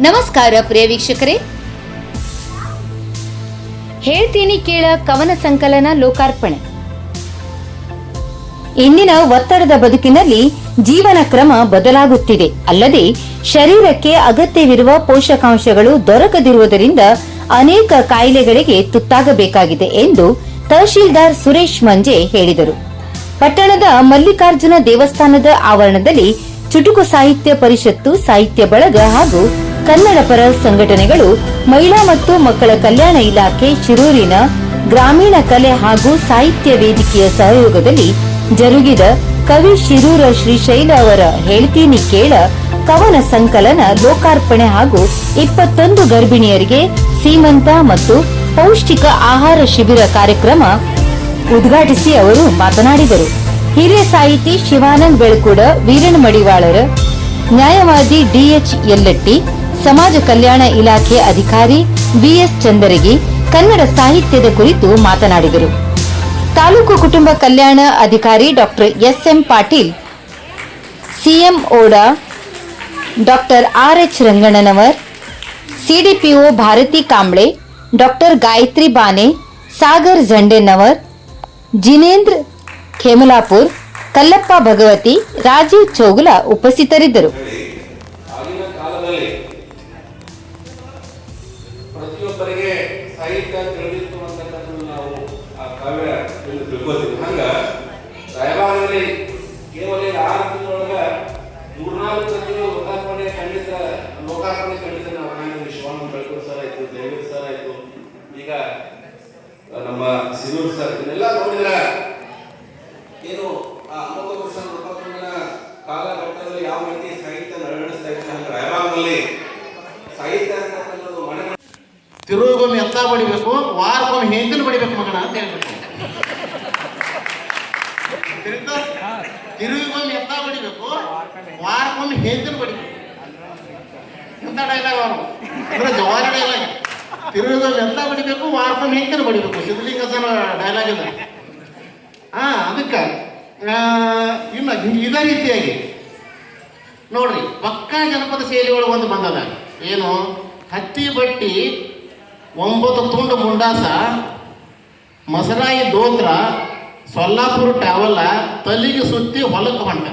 ನಮಸ್ಕಾರ ಪ್ರಿಯ ವೀಕ್ಷಕರೇ. ಹೇಳ್ತೀನಿ ಕೇಳ ಕವನ ಸಂಕಲನ ಲೋಕಾರ್ಪಣೆ. ಇಂದಿನ ಒತ್ತಡದ ಬದುಕಿನಲ್ಲಿ ಜೀವನ ಕ್ರಮ ಬದಲಾಗುತ್ತಿದೆ. ಅಲ್ಲದೆ ಶರೀರಕ್ಕೆ ಅಗತ್ಯವಿರುವ ಪೋಷಕಾಂಶಗಳು ದೊರಕದಿರುವುದರಿಂದ ಅನೇಕ ಕಾಯಿಲೆಗಳಿಗೆ ತುತ್ತಾಗಬೇಕಾಗಿದೆ ಎಂದು ತಹಶೀಲ್ದಾರ್ ಸುರೇಶ್ ಮಂಜೆ ಹೇಳಿದರು. ಪಟ್ಟಣದ ಮಲ್ಲಿಕಾರ್ಜುನ ದೇವಸ್ಥಾನದ ಆವರಣದಲ್ಲಿ ಚುಟುಕು ಸಾಹಿತ್ಯ ಪರಿಷತ್ತು, ಸಾಹಿತ್ಯ ಬಳಗ ಹಾಗೂ ಕನ್ನಡ ಪರ ಸಂಘಟನೆಗಳು ಮಹಿಳಾ ಮತ್ತು ಮಕ್ಕಳ ಕಲ್ಯಾಣ ಇಲಾಖೆ, ಶಿರೂರಿನ ಗ್ರಾಮೀಣ ಕಲೆ ಹಾಗೂ ಸಾಹಿತ್ಯ ವೇದಿಕೆಯ ಸಹಯೋಗದಲ್ಲಿ ಜರುಗಿದ ಕವಿ ಶಿರೂರ ಶ್ರೀಶೈಲ ಅವರ ಹೇಳ್ತೀನಿ ಕೇಳ ಕವನ ಸಂಕಲನ, ಲೋಕಾರ್ಪಣೆ ಹಾಗೂ ಇಪ್ಪತ್ತೊಂದು ಗರ್ಭಿಣಿಯರಿಗೆ ಸೀಮಂತ ಮತ್ತು ಪೌಷ್ಟಿಕ ಆಹಾರ ಶಿಬಿರ ಕಾರ್ಯಕ್ರಮ ಉದ್ಘಾಟಿಸಿ ಅವರು ಮಾತನಾಡಿದರು. ಹಿರಿಯ ಸಾಹಿತಿ ಶಿವಾನಂದ್ ಬೆಳಕುಡ, ವೀರಣ್ಣ ಮಡಿವಾಳರ, ನ್ಯಾಯವಾದಿ ಡಿಎಚ್ ಯಲ್ಲಟ್ಟಿ, ಸಮಾಜ ಕಲ್ಯಾಣ ಇಲಾಖೆ ಅಧಿಕಾರಿ ವಿಎಸ್ ಚಂದರಗಿ ಕನ್ನಡ ಸಾಹಿತ್ಯದ ಕುರಿತು ಮಾತನಾಡಿದರು. ತಾಲೂಕು ಕುಟುಂಬ ಕಲ್ಯಾಣ ಅಧಿಕಾರಿ doctor S M Patil C M ಓಡಾ doctor R H Rangannanavar CDPO Bharati Kamble doctor Gayatri ಬಾನೆ Sagar झंडेनवर Jinendra ಖೇಮಲಾಪುರ್ Kallappa Bhagavati Rajiv ಚೋಗುಲ ಉಪಸ್ಥಿತರಿದ್ದರು ಆಗಿನ ಕಾಲದಲ್ಲಿ ಪ್ರತಿಯೊಬ್ಬರಿಗೆ ಸಾಹಿತ್ಯ ತಿಳಿದಿತ್ತು ಅಂತಕ್ಕಂಥದ್ದು ನಾವು ಆ ಕಾವ್ಯ ಎಂದು ತಿಳ್ಕೊತೀವಿ ಹಂಗ ರಾಯಭಾಗದಲ್ಲಿ ಕೇವಲ ಈ ಆರು ತಿಂಗಳೊಳಗ ಮೂರ್ನಾಲ್ಕು ಕೃತಿಗಳು ಲೋಕಾರ್ಪಣೆ ಖಂಡಿತ ಲೋಕಾರ್ಪಣೆ ಖಂಡಿತ ನಾವು ಕಾಣಿದ್ವಿ ಶಿವಾನಂದ ಬೆಳಕೂರು ಸರ್ ಆಯ್ತು ದೇವೀರ್ ಸರ್ ಆಯ್ತು. ಈಗ ನಮ್ಮ ಸಿರೂರ್ ಸರ್ ಇದನ್ನೆಲ್ಲ ನೋಡಿದ್ರ ಏನು ಆ ಅಮೋಘ ಪುರುಷ ಲೋಕಾರ್ಪಣೆಯ ಕಾಲಘಟ್ಟದಲ್ಲಿ ಯಾವ ರೀತಿ ಸಾಹಿತ್ಯ ನಡೆಸ್ತಾ ಇತ್ತು ಅಂದ್ರೆ ರಾಯಭಾಗದಲ್ಲಿ ಸಾಹಿತ್ಯ ಅಂತಕ್ಕಂಥದ್ದು ಮನೆ ತಿರುಗೊಮ್ಮೆ ಎಂತ ಬಡಿಬೇಕು? ವಾರಕ್ಕೊಮ್ಮೆ ಹೆಂಗಲು ಬಡಿಬೇಕು ಮಗನ ಅಂತ ಹೇಳ್ಬೇಕು? ತಿರುವಿಗೊಮ್ಮೆ ಎತ್ತ ಬಡಿಬೇಕು? ವಾರಕ್ಕೊಮ್ಮೆ. ಹೆಂಗಲು ಬಡಿಬೇಕು? ಎಂತ ಡೈಲಾಗ್ ಅವರು. ಅಂದ್ರೆ ಜವಾರಿ ಡೈಲಾಗ್ ತಿರುವಿಗೊಮ್ಮೆ ಎಂತ ಬಡಿಬೇಕು ವಾರಕ್ಕೊಮ್ಮೆ ಹೆಂಗಲು ಬಡಿಬೇಕು ಸಿದ್ಧಲಿಂಗಸನ ಡೈಲಾಗ್ ಇದೆ. ಹಾ, ಅದಕ್ಕೆ ಇನ್ನು ಇದೇ ರೀತಿಯಾಗಿ ನೋಡ್ರಿ, ಪಕ್ಕ ಜನಪದ ಶೈಲಿ ಒಳಗೆ ಒಂದು ಬಂದದ. ಏನು? ಹತ್ತಿ ಬಟ್ಟಿ, ಒಂಬತ್ತು ತುಂಡು ಮುಂಡಾಸ, ಮಸರಾಯಿ ದೋತ್ರ, ಸೊಲ್ಲಾಪುರ ಟ್ಯಾವಲ್ಲ ತಲೆಗೆ ಸುತ್ತಿ ಹೊಲಕ್ಕೆ ಹೊಂಟ.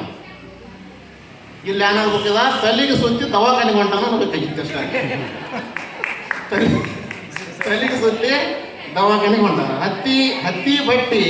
ಇಲ್ಲಿ ಏನಾಗ್ಬೇಕಿದ ತಲೆಗೆ ಸುತ್ತಿ ದವಾಖಾನೆಗೆ ಹೊಂಟಾನ ನೋಡಬೇಕಾಗಿತ್ತು ಅಷ್ಟೇ. ತಲೆ ತಲೆಗೆ ಸುತ್ತಿ ದವಾಖಾನೆಗೆ ಹೊಂಟಾನ. ಹತ್ತಿ ಹತ್ತಿ ಬಟ್ಟಿ